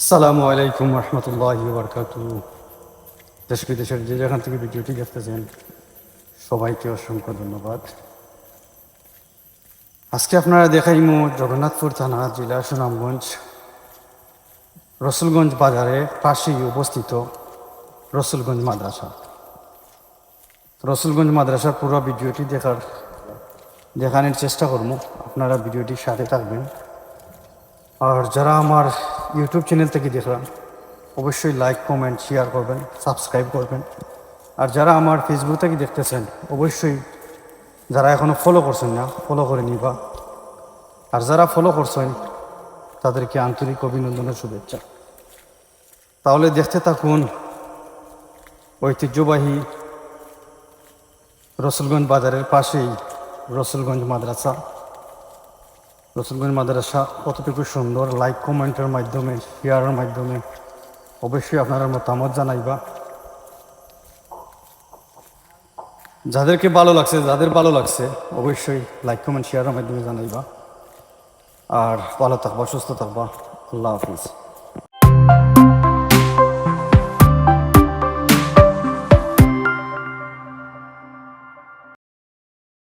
আসসালামু আলাইকুম রহমতুল্লাহ বরকাত দেশ বিদেশের যে যেখান থেকে ভিডিওটি দেখতেছেন, সবাইকে অসংখ্য ধন্যবাদ। আজকে আপনারা দেখাইমু জগন্নাথপুর থানা জেলা সুনামগঞ্জ, রসুলগঞ্জ বাজারে পাশেই অবস্থিত রসুলগঞ্জ মাদ্রাসা। রসুলগঞ্জ মাদ্রাসার পুরো ভিডিওটি দেখার, দেখানোর চেষ্টা করব আপনারা ভিডিওটির সাথে থাকবেন। আর যারা আমার ইউটিউব চ্যানেল থেকে দেখলাম, অবশ্যই লাইক কমেন্ট শেয়ার করবেন সাবস্ক্রাইব করবেন। আর যারা আমার ফেসবুক থেকে দেখতেছেন, অবশ্যই যারা এখনও ফলো করছেন না ফলো করে নিবা। আর যারা ফলো করছেন, তাদেরকে আন্তরিক অভিনন্দনের শুভেচ্ছা। তাহলে দেখতে থাকুন ঐতিহ্যবাহী রসুলগঞ্জ বাজারের পাশেই রসুলগঞ্জ মাদ্রাসা। রসুলগঞ্জ মাদ্রাসা কতটুকু সুন্দর? লাইক কমেন্টের মাধ্যমে শেয়ারের মাধ্যমে। অবশ্যই আপনারা মতামত জানাইবা। যাদেরকে ভালো লাগছে, যাদের ভালো লাগছে, অবশ্যই লাইক কমেন্ট শেয়ারের মাধ্যমে জানাইবা। আর ভালো থাকবা, সুস্থ থাকবা। আল্লাহ হাফিজ।